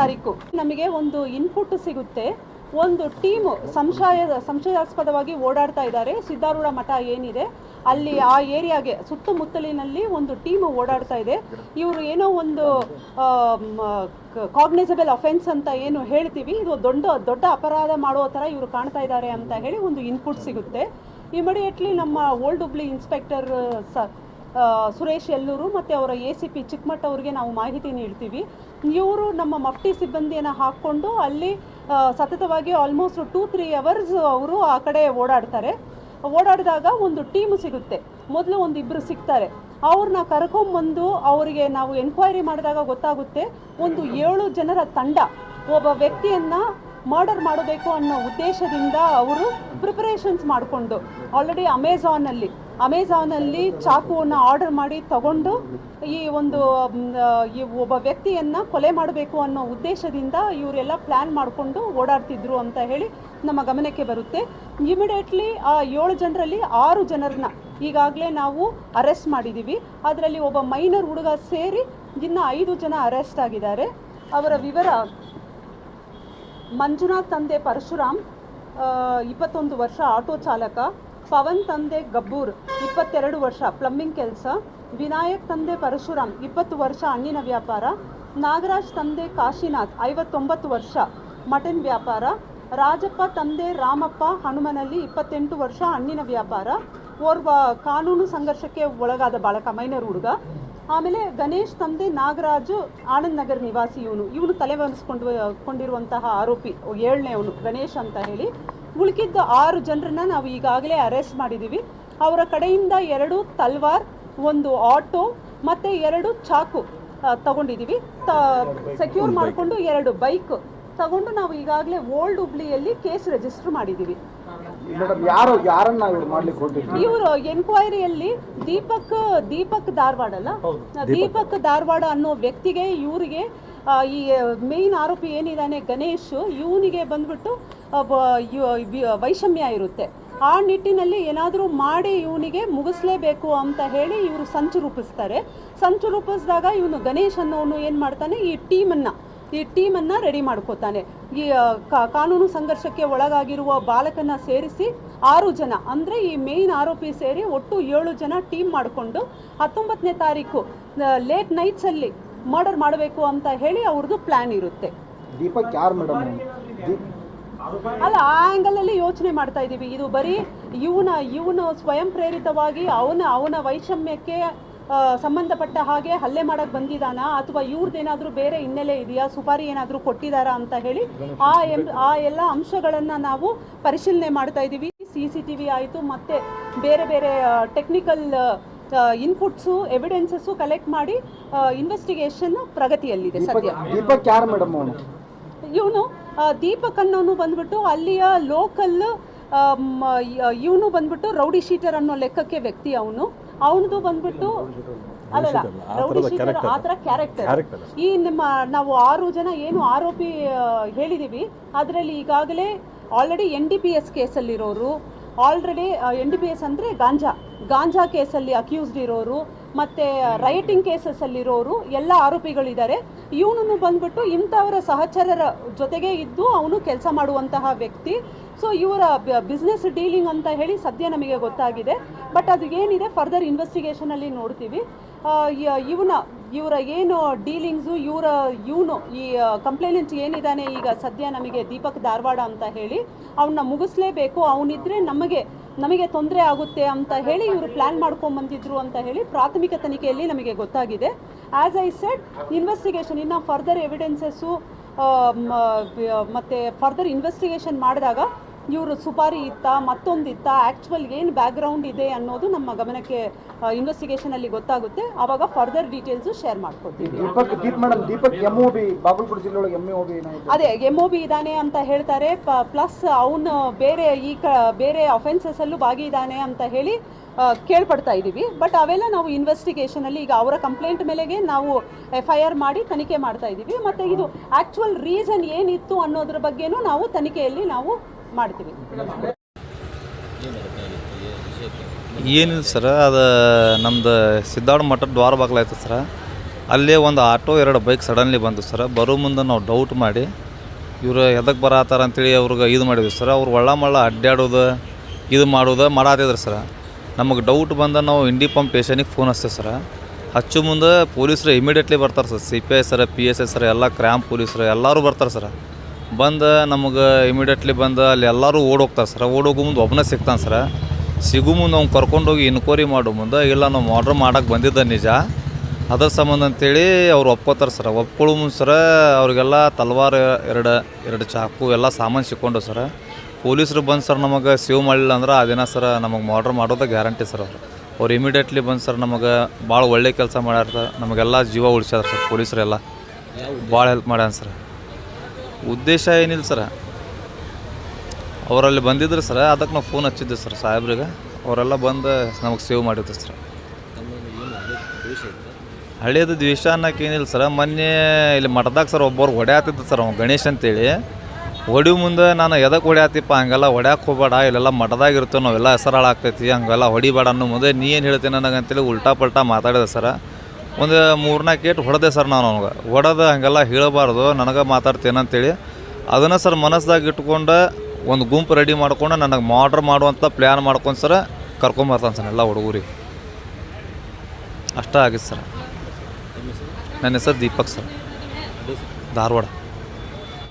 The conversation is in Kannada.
ತಾರೀಕು. ನಮಗೆ ಒಂದು ಇನ್ಪುಟ್ ಸಿಗುತ್ತೆ. ಒಂದು ಟೀಮು ಸಂಶಯ, ಸಂಶಯಾಸ್ಪದವಾಗಿ ಓಡಾಡ್ತಾ ಇದ್ದಾರೆ. ಸಿದ್ಧಾರೂಢ ಮಠ ಏನಿದೆ, ಅಲ್ಲಿ ಆ ಏರಿಯಾಗೆ ಸುತ್ತಮುತ್ತಲಿನಲ್ಲಿ ಒಂದು ಟೀಮ್ ಓಡಾಡ್ತಾ ಇದೆ. ಇವರು ಏನೋ ಒಂದು ಕಾಗ್ನಿಸಬಲ್ ಅಫೆನ್ಸ್ ಅಂತ ಏನು ಹೇಳ್ತೀವಿ. ಇದು ದೊಡ್ಡ ದೊಡ್ಡ ಅಪರಾಧ ಮಾಡೋ ಥರ ಇವರು ಕಾಣ್ತಾ ಇದ್ದಾರೆ ಅಂತ ಹೇಳಿ ಒಂದು ಇನ್ಪುಟ್ ಸಿಗುತ್ತೆ. ಇಮಿಡಿಯೇಟ್ಲಿ ನಮ್ಮ ಓಲ್ಡ್ ಹುಬ್ಳಿ ಇನ್ಸ್ಪೆಕ್ಟರ್ ಸ ಸುರೇಶ್ ಎಲ್ಲೂರು ಮತ್ತು ಅವರ ಎ ಸಿ ಪಿ ಚಿಕ್ಕಮಠ ಅವರಿಗೆ ನಾವು ಮಾಹಿತಿ ನೀಡ್ತೀವಿ. ಇವರು ನಮ್ಮ ಮಫ್ಟಿ ಸಿಬ್ಬಂದಿಯನ್ನು ಹಾಕ್ಕೊಂಡು ಅಲ್ಲಿ ಸತತವಾಗಿ ಆಲ್ಮೋಸ್ಟ್ ಟೂ ತ್ರೀ ಅವರ್ಸ್ ಅವರು ಆ ಕಡೆ ಓಡಾಡ್ತಾರೆ. ಓಡಾಡಿದಾಗ ಒಂದು ಟೀಮ್ ಸಿಗುತ್ತೆ. ಮೊದಲು ಒಂದು ಇಬ್ಬರು ಸಿಗ್ತಾರೆ. ಅವ್ರನ್ನ ಕರ್ಕೊಂಬಂದು ಅವರಿಗೆ ನಾವು ಎನ್ಕ್ವೈರಿ ಮಾಡಿದಾಗ ಗೊತ್ತಾಗುತ್ತೆ, ಒಂದು ಏಳು ಜನರ ತಂಡ. ಒಬ್ಬ ವ್ಯಕ್ತಿಯನ್ನು ಮರ್ಡರ್ ಮಾಡಬೇಕು ಅನ್ನೋ ಉದ್ದೇಶದಿಂದ ಅವರು ಪ್ರಿಪರೇಷನ್ಸ್ ಮಾಡಿಕೊಂಡು ಆಲ್ರೆಡಿ ಅಮೆಝಾನಲ್ಲಿ ಅಮೆಝಾನಲ್ಲಿ ಚಾಕುವನ್ನು ಆರ್ಡರ್ ಮಾಡಿ ತಗೊಂಡು ಈ ಒಂದು ಈ ಒಬ್ಬ ವ್ಯಕ್ತಿಯನ್ನು ಕೊಲೆ ಮಾಡಬೇಕು ಅನ್ನೋ ಉದ್ದೇಶದಿಂದ ಇವರೆಲ್ಲ ಪ್ಲ್ಯಾನ್ ಮಾಡಿಕೊಂಡು ಓಡಾಡ್ತಿದ್ರು ಅಂತ ಹೇಳಿ ನಮ್ಮ ಗಮನಕ್ಕೆ ಬರುತ್ತೆ. ಇಮಿಡಿಯೇಟ್ಲಿ ಆ ಏಳು ಜನರಲ್ಲಿ ಆರು ಜನರನ್ನ ಈಗಾಗಲೇ ನಾವು ಅರೆಸ್ಟ್ ಮಾಡಿದ್ದೀವಿ ಅದರಲ್ಲಿ ಒಬ್ಬ ಮೈನರ್ ಹುಡುಗ ಸೇರಿ ಇನ್ನು ಐದು ಜನ ಅರೆಸ್ಟ್ ಆಗಿದ್ದಾರೆ. ಅವರ ವಿವರ ಮಂಜುನಾಥ್ ತಂದೆ ಪರಶುರಾಮ್ ಇಪ್ಪತ್ತೊಂದು ವರ್ಷ ಆಟೋ ಚಾಲಕ, ಪವನ್ ತಂದೆ ಗಬ್ಬೂರ್, ಇಪ್ಪತ್ತೆರಡು ವರ್ಷ ಪ್ಲಂಬಿಂಗ್ ಕೆಲಸ, ವಿನಾಯಕ್ ತಂದೆ ಪರಶುರಾಮ್, ಇಪ್ಪತ್ತು ವರ್ಷ ಹಣ್ಣಿನ ವ್ಯಾಪಾರ, ನಾಗರಾಜ್ ತಂದೆ ಕಾಶಿನಾಥ್, ಐವತ್ತೊಂಬತ್ತು ವರ್ಷ ಮಟನ್ ವ್ಯಾಪಾರ, ರಾಜಪ್ಪ ತಂದೆ ರಾಮಪ್ಪ ಹನುಮನಲ್ಲಿ ಇಪ್ಪತ್ತೆಂಟು ವರ್ಷ ಹಣ್ಣಿನ ವ್ಯಾಪಾರ, ಓರ್ವ ಕಾನೂನು ಸಂಘರ್ಷಕ್ಕೆ ಒಳಗಾದ ಬಾಲಕ, ಮೈನರ್ ಹುಡುಗ ಆಮೇಲೆ ಗಣೇಶ್ ತಂದೆ ನಾಗರಾಜು ಆನಂದ್ ನಗರ್ ನಿವಾಸಿ ಇವನು. ಇವನು ತಲೆ ಬರೆಸ್ಕೊಂಡು ಕೊಂಡಿರುವಂತಹ ಆರೋಪಿ ಏಳನೇ ಅವನು ಗಣೇಶ್ ಅಂತ ಹೇಳಿ. ಉಳ್ಕಿದ್ದ ಆರು ಜನರನ್ನ ನಾವು ಈಗಾಗಲೇ ಅರೆಸ್ಟ್ ಮಾಡಿದ್ದೀವಿ ಅವರ ಕಡೆಯಿಂದ ಎರಡು ತಲ್ವಾರ್ ಒಂದು ಆಟೋ ಮತ್ತು ಎರಡು ಚಾಕು ತಗೊಂಡಿದ್ದೀವಿ ತ ಸೆಕ್ಯೂರ್ ಮಾಡಿಕೊಂಡು ಎರಡು ಬೈಕ್ ತಗೊಂಡು ನಾವು ಈಗಾಗಲೇ ಓಲ್ಡ್ ಹುಬ್ಳಿಯಲ್ಲಿ ಕೇಸ್ ರಿಜಿಸ್ಟರ್ ಮಾಡಿದ್ದೀವಿ ಯಾರು ಯಾರನ್ನ ಇವ್ರು ಮಾಡ್ಲಿಕ್ಕೆ ಹೊರಟಿದ್ರು ಇವರು ಎನ್ಕ್ವೈರಿಯಲ್ಲಿ ದೀಪಕ್ ದೀಪಕ್ ಧಾರವಾಡ ಅಲ್ಲ? ದೀಪಕ್. ಧಾರವಾಡ ಅನ್ನೋ ವ್ಯಕ್ತಿಗೆ ಇವರಿಗೆ ಈ ಮೇನ್ ಆರೋಪಿ ಏನಿದ್ದಾನೆ ಗಣೇಶ್ ಇವನಿಗೆ ಬಂದ್ಬಿಟ್ಟು ವೈಷಮ್ಯ ಇರುತ್ತೆ. ಆ ನಿಟ್ಟಿನಲ್ಲಿ ಏನಾದರೂ ಮಾಡಿ ಇವನಿಗೆ ಮುಗಿಸ್ಲೇಬೇಕು ಅಂತ ಹೇಳಿ ಇವರು ಸಂಚು ರೂಪಿಸ್ತಾರೆ. ಸಂಚು ರೂಪಿಸಿದಾಗ ಇವನು ಗಣೇಶ್ ಅನ್ನೋನು ಏನು ಮಾಡ್ತಾನೆ? ಈ ಟೀಮನ್ನು ಈ ಟೀಮನ್ನು ರೆಡಿ ಮಾಡ್ಕೋತಾನೆ. ಈ ಕಾನೂನು ಸಂಘರ್ಷಕ್ಕೆ ಒಳಗಾಗಿರುವ ಬಾಲಕನ ಸೇರಿಸಿ ಆರು ಜನ ಅಂದರೆ ಈ ಮೇನ್ ಆರೋಪಿ ಸೇರಿ ಒಟ್ಟು ಏಳು ಜನ ಟೀಮ್ ಮಾಡಿಕೊಂಡು ಹತ್ತೊಂಬತ್ತನೇ ತಾರೀಕು ಲೇಟ್ ನೈಟ್ಸಲ್ಲಿ ಮರ್ಡರ್ ಮಾಡಬೇಕು ಅಂತ ಹೇಳಿ ಅವ್ರದ್ದು ಪ್ಲ್ಯಾನ್ ಇರುತ್ತೆ. ದೀಪಕ್ ಯಾರು ಮೇಡಮ್ ಅಲ್ಲ ಆ ಆ್ಯಂಗಲಲ್ಲಿ ಯೋಚನೆ ಮಾಡ್ತಾ ಇದ್ದೀವಿ ಇದು ಬರೀ ಇವನ ಇವನು ಸ್ವಯಂ ಪ್ರೇರಿತವಾಗಿ ಅವನ ಅವನ ವೈಷಮ್ಯಕ್ಕೆ ಸಂಬಂಧಪಟ್ಟ ಹಾಗೆ ಹಲ್ಲೆ ಮಾಡಕ್ಕೆ ಬಂದಿದ್ದಾನಾ ಅಥವಾ ಇವ್ರದ್ದೇನಾದರೂ ಬೇರೆ ಹಿನ್ನೆಲೆ ಇದೆಯಾ? ಸುಪಾರಿ ಏನಾದರೂ ಕೊಟ್ಟಿದ್ದಾರಾ ಅಂತ ಹೇಳಿ ಆ ಎಂ ಆ ಎಲ್ಲ ಅಂಶಗಳನ್ನು ನಾವು ಪರಿಶೀಲನೆ ಮಾಡ್ತಾ ಇದ್ದೀವಿ. ಸಿ ಸಿ ಟಿ ವಿ ಆಯಿತು ಮತ್ತು ಬೇರೆ ಬೇರೆ ಟೆಕ್ನಿಕಲ್ ಇನ್ಪುಟ್ಸು ಎವಿಡೆನ್ಸಸ್ಸು ಕಲೆಕ್ಟ್ ಮಾಡಿ ಇನ್ವೆಸ್ಟಿಗೇಷನ್ ಪ್ರಗತಿಯಲ್ಲಿದೆ ಸದ್ಯ. ದೀಪಕ್ ಯಾರು ಮೇಡಮ್ ಅವನು? ಇವನು ದೀಪಕ್ ಅನ್ನೋನು ಬಂದ್ಬಿಟ್ಟು ಅಲ್ಲಿಯ ಲೋಕಲ್ ಇವನು ಬಂದ್ಬಿಟ್ಟು ರೌಡಿ ಶೀಟರ್ ಅನ್ನೋ ಲೆಕ್ಕಕ್ಕೆ ವ್ಯಕ್ತಿ ಅವನು. ಅವನದು ಬಂದ್ಬಿಟ್ಟು ಅಲ್ಲಲ್ಲ ಆ ಥರ ಕ್ಯಾರೆಕ್ಟರ್ ಈ ನಿಮ್ಮ ನಾವು ಆರು ಜನ ಏನು ಆರೋಪಿ ಹೇಳಿದ್ದೀವಿ ಹೇಳಿದೀವಿ. ಅದರಲ್ಲಿ ಈಗಾಗಲೇ already N D P S ಕೇಸಲ್ಲಿರೋರು already N D P S ಅಂದರೆ ಗಾಂಜಾ. ಗಾಂಜಾ ಕೇಸಲ್ಲಿ ಅಕ್ಯೂಸ್ಡ್ ಇರೋರು ಮತ್ತು ರೈಟಿಂಗ್ ಕೇಸಸ್ಸಲ್ಲಿರೋರು ಎಲ್ಲ ಆರೋಪಿಗಳಿದ್ದಾರೆ. ಇವನು ಬಂದ್ಬಿಟ್ಟು ಇಂಥವರ ಸಹಚರರ ಜೊತೆಗೆ ಇದ್ದು ಅವನು ಕೆಲಸ ಮಾಡುವಂತಹ ವ್ಯಕ್ತಿ. ಸೊ ಇವರ ಬಿಸ್ನೆಸ್ ಡೀಲಿಂಗ್ ಅಂತ ಹೇಳಿ ಸದ್ಯ ನಮಗೆ ಗೊತ್ತಾಗಿದೆ. ಬಟ್ ಅದು ಏನಿದೆ? ಫರ್ದರ್ ಇನ್ವೆಸ್ಟಿಗೇಷನಲ್ಲಿ ನೋಡ್ತೀವಿ. ಇವನ, ಇವರ ಏನು ಡೀಲಿಂಗ್ಸು ಇವರ, ಇವನು ಈ ಕಂಪ್ಲೇನೆಂಟ್ ಏನಿದ್ದಾನೆ ಈಗ ಸದ್ಯ ನಮಗೆ ದೀಪಕ್ ಧಾರವಾಡ ಅಂತ ಹೇಳಿ ಅವನ್ನ ಮುಗಿಸ್ಲೇಬೇಕು. ಅವನಿದ್ರೆ ನಮಗೆ ನಮಗೆ ತೊಂದರೆ ಆಗುತ್ತೆ ಅಂತ ಹೇಳಿ ಇವರು ಪ್ಲ್ಯಾನ್ ಮಾಡ್ಕೊಂಬಂದಿದ್ರು ಅಂತ ಹೇಳಿ ಪ್ರಾಥಮಿಕ ತನಿಖೆಯಲ್ಲಿ ನಮಗೆ ಗೊತ್ತಾಗಿದೆ. ಆ್ಯಸ್ ಐ ಸೆಡ್ ಇನ್ವೆಸ್ಟಿಗೇಷನ್ ಇನ್ನು ಫರ್ದರ್ ಎವಿಡೆನ್ಸಸ್ಸು ಮತ್ತು ಫರ್ದರ್ ಇನ್ವೆಸ್ಟಿಗೇಷನ್ ಮಾಡಿದಾಗ ಇವರು ಸುಪಾರಿ ಇತ್ತ ಮತ್ತೊಂದಿತ್ತ ಆ್ಯಕ್ಚುವಲ್ ಏನು ಬ್ಯಾಕ್ಗ್ರೌಂಡ್ ಇದೆ ಅನ್ನೋದು ನಮ್ಮ ಗಮನಕ್ಕೆ ಇನ್ವೆಸ್ಟಿಗೇಷನಲ್ಲಿ ಗೊತ್ತಾಗುತ್ತೆ. ಆವಾಗ ಫರ್ದರ್ ಡೀಟೇಲ್ಸು ಶೇರ್ ಏನಾಯ್ತು ಅದೇ ಎಂ ಒ ಬಿ ಇದ್ದಾನೆ ಅಂತ ಹೇಳ್ತಾರೆ. ಪ್ಲಸ್ ಅವನು ಬೇರೆ ಈ ಕ ಬೇರೆ ಅಫೆನ್ಸಸ್ಸಲ್ಲೂ ಭಾಗಿದ್ದಾನೆ ಅಂತ ಹೇಳಿ ಕೇಳ್ಪಡ್ತಾ ಇದ್ದೀವಿ. ಬಟ್ ಅವೆಲ್ಲ ನಾವು ಇನ್ವೆಸ್ಟಿಗೇಷನಲ್ಲಿ ಈಗ ಅವರ ಕಂಪ್ಲೇಂಟ್ ಮೇಲೆಗೆ ನಾವು ಎಫ್ ಐ ಆರ್ ಮಾಡಿ ತನಿಖೆ ಮಾಡ್ತಾ ಇದ್ದೀವಿ. ಮತ್ತು ಇದು ಆ್ಯಕ್ಚುವಲ್ ರೀಸನ್ ಏನಿತ್ತು ಅನ್ನೋದ್ರ ಬಗ್ಗೆನೂ ನಾವು ತನಿಖೆಯಲ್ಲಿ ನಾವು ಮಾಡ್ತೀವಿ. ಏನಿಲ್ಲ ಸರ, ಅದು ನಮ್ದು ಸಿದ್ದಾರ್ಥ ಮಠದ ದ್ವಾರ ಬಾಗ್ಲಾಯ್ತು ಸರ್. ಅಲ್ಲೇ ಒಂದು ಆಟೋ, ಎರಡು ಬೈಕ್ ಸಡನ್ಲಿ ಬಂದು ಸರ್. ಬರೋ ಮುಂದೆ ನಾವು ಡೌಟ್ ಮಾಡಿ, ಇವರು ಎದಕ್ಕೆ ಬರತ್ತಾರ ಅಂತೇಳಿ ಅವ್ರಿಗೆ ಇದು ಮಾಡಿದ್ವಿ ಸರ್. ಅವ್ರು ಒಳ್ಳ ಮಳ್ಳ ಅಡ್ಡಾಡೋದು ಇದು ಮಾಡೋದು ಮಾಡತ್ತಿದ್ರು ಸರ್. ನಮಗೆ ಡೌಟ್ ಬಂದ ನಾವು ಇಂಡಿ ಪಂಪ್ ಸ್ಟೇಷನಿಗೆ ಫೋನ್ ಹಚ್ತೇವೆ ಸರ್. ಹಚ್ಚು ಮುಂದೆ ಪೊಲೀಸರು ಇಮಿಡಿಯೇಟ್ಲಿ ಬರ್ತಾರೆ sir. C P I sir P S I sir, ಎಲ್ಲ ಕ್ರ್ಯಾಮ್ ಪೊಲೀಸರು ಎಲ್ಲರೂ ಬರ್ತಾರೆ ಸರ್. ಬಂದು ನಮಗೆ ಇಮಿಡಿಯೇಟ್ಲಿ ಬಂದು ಅಲ್ಲಿ ಎಲ್ಲರೂ ಓಡೋಗ್ತಾರೆ ಸರ್. ಓಡೋಗೋ ಮುಂದೆ ಒಬ್ಬನೇ ಸಿಗ್ತಾನೆ ಸರ್. ಸಿಗು ಮುಂದೆ ಅವ್ನು ಕರ್ಕೊಂಡೋಗಿ ಇನ್ಕ್ವೈರಿ ಮಾಡೋ ಮುಂದೆ ಇಲ್ಲ ನಾವು ಆರ್ಡ್ರ್ ಮಾಡೋಕೆ ಬಂದಿದ್ದ ನಿಜ. ಅದ್ರ ಸಂಬಂಧ ಅಂತೇಳಿ ಅವ್ರು ಒಪ್ಕೋತಾರೆ ಸರ್. ಒಪ್ಕೊಳ್ಳೋ ಮುಂದೆ ಸರ ಅವ್ರಿಗೆಲ್ಲ ತಲ್ವಾರ ಎರಡು ಎರಡು ಚಾಕು ಎಲ್ಲ ಸಾಮಾನು ಸಿಕ್ಕೊಂಡು ಸರ್. ಪೊಲೀಸರು ಬಂದು ಸರ್ ನಮಗೆ ಸೇವ್ ಮಾಡಲಿಲ್ಲ ಅಂದ್ರೆ ಆ ದಿನ ಸರ್ ನಮಗೆ ಆರ್ಡ್ರ್ ಮಾಡೋದು ಗ್ಯಾರಂಟಿ ಸರ್ ಅವರು. ಅವ್ರು ಇಮಿಡಿಯೇಟ್ಲಿ ಬಂದು ಸರ್ ನಮಗೆ ಭಾಳ ಒಳ್ಳೆ ಕೆಲಸ ಮಾಡ್ಯಾರ ನಮಗೆಲ್ಲ ಜೀವ ಉಳಿಸ್ಯಾರ ಸರ್ ಪೊಲೀಸರೆಲ್ಲ. ಭಾಳ ಹೆಲ್ಪ್ ಮಾಡ್ಯಾನ ಸರ್. ಉದ್ದೇಶ ಏನಿಲ್ಲ ಸರ. ಅವರಲ್ಲಿ ಬಂದಿದ್ರು ಸರ್, ಅದಕ್ಕೆ ನಾವು ಫೋನ್ ಹಚ್ಚಿದ್ದೆ ಸರ್ ಸಾಹೇಬ್ರಿಗೆ. ಅವರೆಲ್ಲ ಬಂದು ನಮಗೆ ಸೇವ್ ಮಾಡಿದ್ರು ಸರ್. ಹಳೇದು ದ್ವೇಷ ಅನ್ನೋಕೆ ಏನಿಲ್ಲ ಸರ್, ಮೊನ್ನೆ ಇಲ್ಲಿ ಮಠದಾಗ ಸರ್ ಒಬ್ಬರು ಹೊಡ್ಯಾತಿದ್ದು ಸರ್ ಅವ್ನು ಗಣೇಶ್ ಅಂತೇಳಿ. ಹೊಡಿ ಮುಂದೆ ನಾನು ಎದಕ್ಕೆ ಹೊಡ್ಯಾತಿಪ್ಪ, ಹಂಗೆಲ್ಲ ಹೊಡ್ಯಾಕೆ ಹೋಗ್ಬೇಡ, ಇಲ್ಲೆಲ್ಲ ಮಠದಾಗ ಇರ್ತೇವೆ, ನಾವೆಲ್ಲ ಹೆಸರು ಹಾಳಾಗ್ತೈತಿ ಹಂಗೆಲ್ಲ ಹೊಡಿಬೇಡ ಅನ್ನೋ ಮುಂದೆ ನೀ ಏನು ಹೇಳ್ತೀನಿ ನನಗೆ ಅಂತೇಳಿ ಉಲ್ಟಾ ಪಲ್ಟಾ ಮಾತಾಡಿದೆ ಸರ. ಒಂದು ಮೂರ್ನಾಲ್ಕು ಏಟು ಹೊಡೆದೆ ಸರ್ ನಾನು ಅವ್ನಿಗೆ. ಹೊಡೆದು ಹಂಗೆಲ್ಲ ಹೇಳಬಾರ್ದು ನನಗೆ ಮಾತಾಡ್ತೇನೆ ಅಂತೇಳಿ. ಅದನ್ನು ಸರ್ ಮನಸ್ಸಾಗಿ ಇಟ್ಕೊಂಡು ಒಂದು ಗುಂಪು ರೆಡಿ ಮಾಡ್ಕೊಂಡು ನನಗೆ ಮಾಡ್ರ್ ಮಾಡುವಂಥ ಪ್ಲ್ಯಾನ್ ಮಾಡ್ಕೊಂಡು ಸರ ಕರ್ಕೊಂಬರ್ತಾನೆ ಸರ್ ಎಲ್ಲ ಹುಡುಗರಿಗೆ. ಅಷ್ಟೇ ಆಗಿತ್ತು ಸರ್. ನನ್ನ ಹೆಸರು ದೀಪಕ್ ಸರ್. ಧಾರವಾಡ.